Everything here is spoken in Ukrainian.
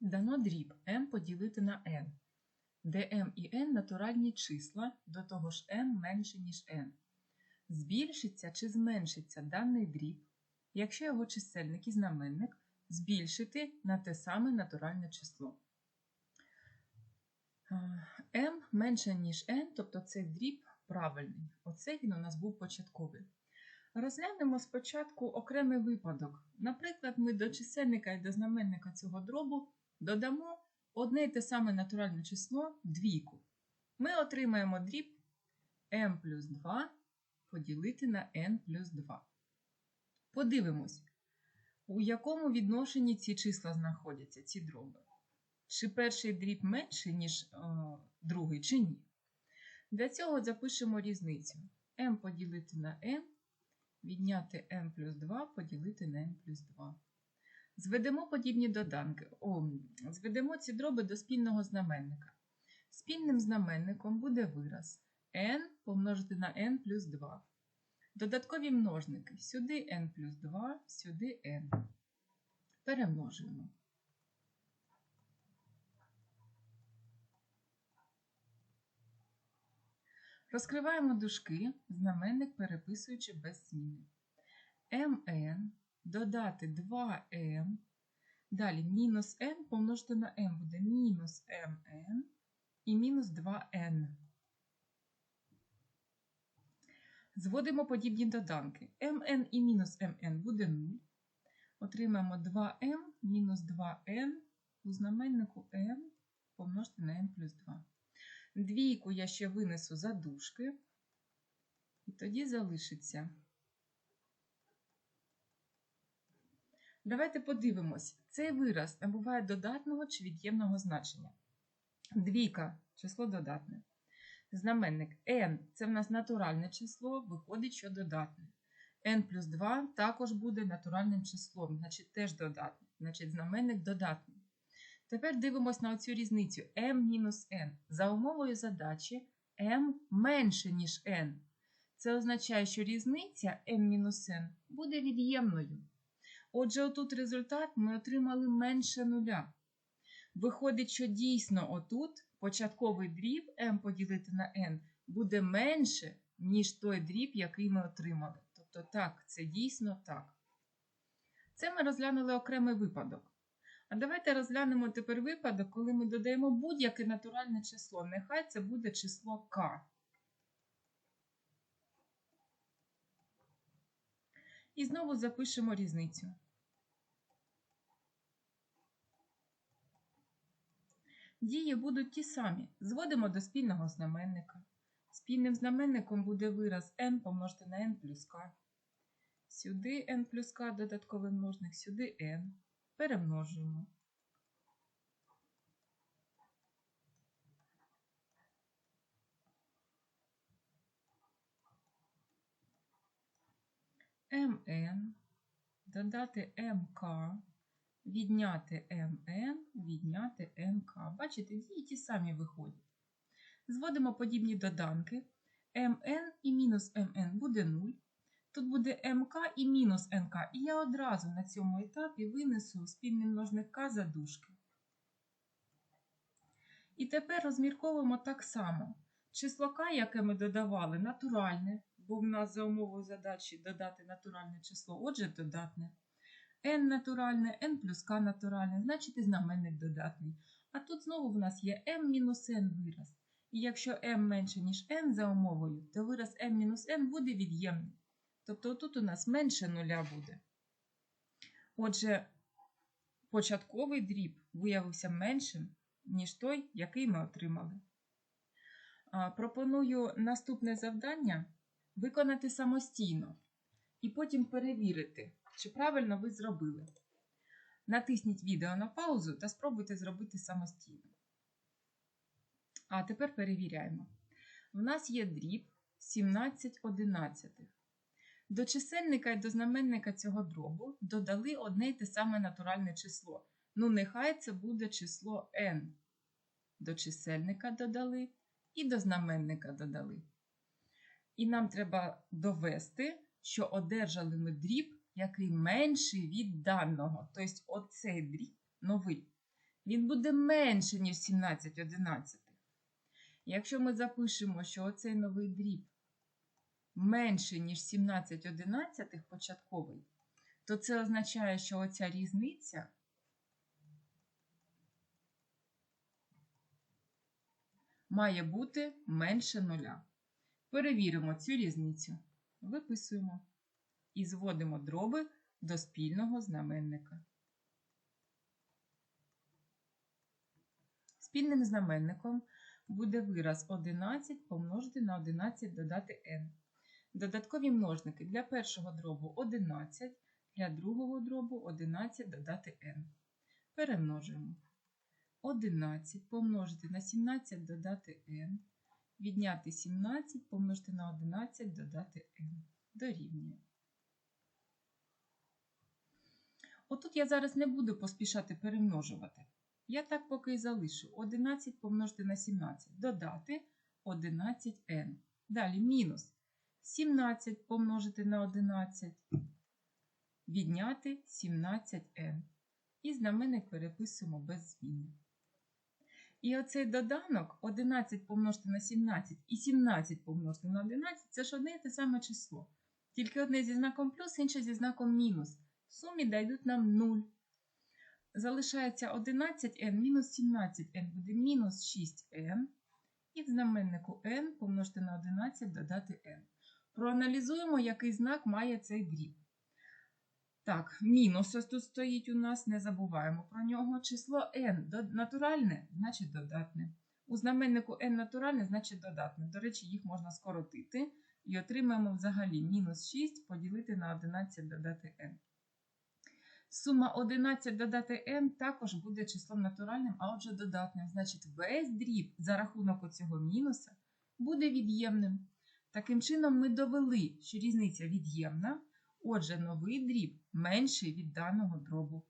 Дано дріб m поділити на n, де m і n натуральні числа, до того ж m менше, ніж n. Збільшиться чи зменшиться даний дріб, якщо його чисельник і знаменник збільшити на те саме натуральне число. Е, m менше, ніж n, тобто цей дріб правильний. Оце він у нас був початковий. Розглянемо спочатку окремий випадок. Наприклад, ми до чисельника і до знаменника цього дробу додамо одне й те саме натуральне число двійку. Ми отримаємо дріб m плюс 2 поділити на n плюс 2. Подивимось, у якому відношенні ці числа знаходяться, ці дроби. Чи перший дріб менший, ніж о, другий, чи ні. Для цього запишемо різницю. m поділити на n, відняти n плюс 2 поділити на n плюс 2. Зведемо подібні доданки. О, зведемо ці дроби до спільного знаменника. Спільним знаменником буде вираз n помножити на n плюс 2. Додаткові множники. Сюди n плюс 2, сюди n. Перемножуємо. Розкриваємо дужки, знаменник переписуючи без зміни. mn додати 2m. Далі мінус n помножити на m буде мінус mn і мінус 2n. Зводимо подібні доданки. mn і мінус mn буде 0. Отримаємо 2m мінус 2n у знаменнику m помножити на n плюс 2. Двійку я ще винесу за дужки, і тоді залишиться. Давайте подивимось, цей вираз набуває додатного чи від'ємного значення. Двійка число додатне. Знаменник n це в нас натуральне число, виходить, що додатне. n плюс 2 також буде натуральним числом, значить теж додатне, значить знаменник додатний. Тепер дивимося на цю різницю m-n. За умовою задачі m менше, ніж n. Це означає, що різниця m-n буде від'ємною. Отже, отут результат ми отримали менше нуля. Виходить, що дійсно отут початковий дріб m поділити на n буде менше, ніж той дріб, який ми отримали. Тобто, так, це дійсно так. Це ми розглянули окремий випадок. А давайте розглянемо тепер випадок, коли ми додаємо будь-яке натуральне число. Нехай це буде число k. І знову запишемо різницю. Дії будуть ті самі. Зводимо до спільного знаменника. Спільним знаменником буде вираз n помножити на n плюс k. Сюди n плюс k додатковий множник, сюди n. Перемножуємо. Mn, додати mk, відняти mn, відняти nk. Бачите, дії ті самі виходять. Зводимо подібні доданки. mn і мінус mn буде 0. Тут буде МК і мінус НК. І я одразу на цьому етапі винесу спільний множник К за. І тепер розмірковуємо так само. Число К, яке ми додавали, натуральне, бо в нас за умовою задачі додати натуральне число, отже, додатне. n натуральне, n плюс К натуральне, значить і знаменник додатний. А тут знову в нас є m мінус n вираз. І якщо m менше, ніж n за умовою, то вираз m мінус n буде від'ємний. Тобто тут у нас менше нуля буде. Отже, початковий дріб виявився меншим, ніж той, який ми отримали. Пропоную наступне завдання виконати самостійно і потім перевірити, чи правильно ви зробили. Натисніть відео на паузу та спробуйте зробити самостійно. А тепер перевіряємо. У нас є дріб 17 одинадцятих. До чисельника і до знаменника цього дробу додали одне й те саме натуральне число. Ну, нехай це буде число n. До чисельника додали і до знаменника додали. І нам треба довести, що одержали ми дріб, який менший від даного. Тобто, оцей дріб новий. Він буде менше, ніж 17 одинадцятих. Якщо ми запишемо, що оцей новий дріб менше, ніж 17 одинадцятих початковий, то це означає, що оця різниця має бути менше нуля. Перевіримо цю різницю. Виписуємо і зводимо дроби до спільного знаменника. Спільним знаменником буде вираз 11 помножити на 11 додати n. Додаткові множники для першого дробу 11, для другого дробу 11 додати n. Перемножуємо. 11 помножити на 17 додати n. Відняти 17 помножити на 11 додати n. Дорівнює. Отут я зараз не буду поспішати перемножувати. Я так поки і залишу 11 помножити на 17, додати 11n. Далі мінус 17 помножити на 11, відняти 17n. І знаменник переписуємо без зміни. І оцей доданок 11 помножити на 17 і 17 помножити на 11 це ж одне і те саме число. Тільки одне зі знаком плюс, інше зі знаком мінус. В сумі дайдуть нам 0 залишається 11n мінус 17n буде мінус 6n. І в знаменнику n помножити на 11 додати n. Проаналізуємо, який знак має цей дріб. Так, мінус ось тут стоїть у нас, не забуваємо про нього. Число n натуральне, значить додатне. У знаменнику n натуральне, значить додатне. До речі, їх можна скоротити. І отримаємо взагалі мінус 6 поділити на 11 додати n. Сума 11 додати n також буде числом натуральним, а отже додатним. Значить, весь дріб за рахунок оцього мінуса буде від'ємним. Таким чином, ми довели, що різниця від'ємна, отже, новий дріб менший від даного дробу.